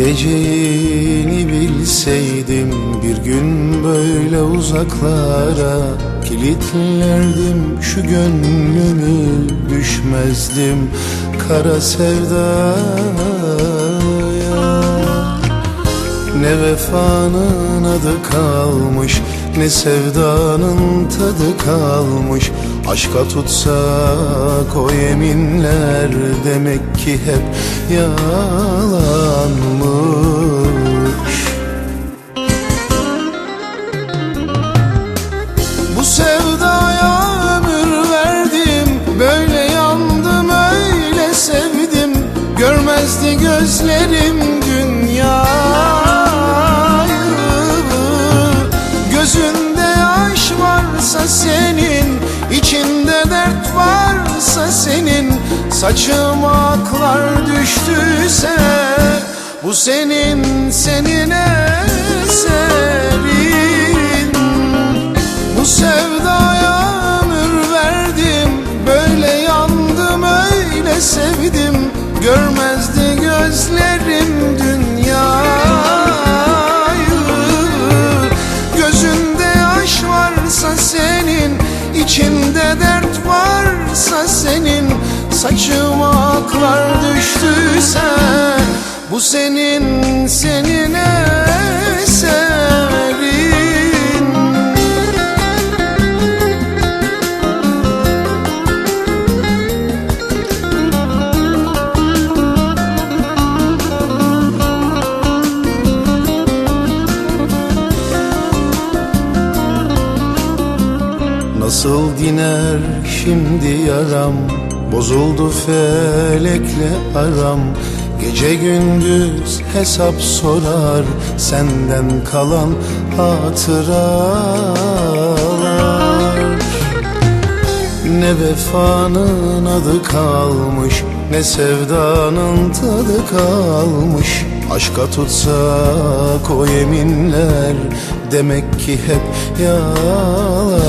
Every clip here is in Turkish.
Gideceğini bilseydim bir gün böyle uzaklara Kilitlerdim şu gönlümü düşmezdim. Kara sevdaya Ne vefanın adı kalmış Ne sevdanın tadı kalmış. Aşka tutsak o yeminler Demek ki hep yalanmış. Bu sevdaya ömür verdim Böyle yandım öyle sevdim. Görmezdi gözlerim varsa senin içinde dert varsa senin Saçıma aklar düştüyse Bu senin senin eserin. Bu sevdaya varsa senin Saçıma aklar düştüyse Bu senin senin Nasıl diner şimdi yaram? Bozuldu felekle aram. Gece gündüz hesap sorar Senden kalan hatıralar. Ne vefanın adı kalmış Ne sevdanın tadı kalmış. Aşka tutsak o yeminler Demek ki hep yalanmış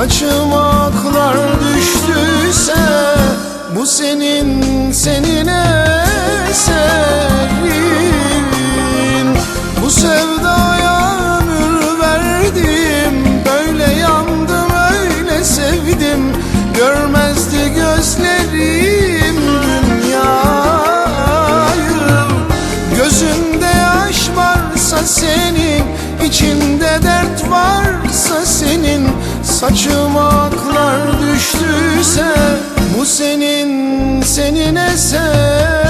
Saçıma aklar düştüyse Bu senin senin eserin bu sevdaya Saçıma aklar düştüyse Bu senin senin eser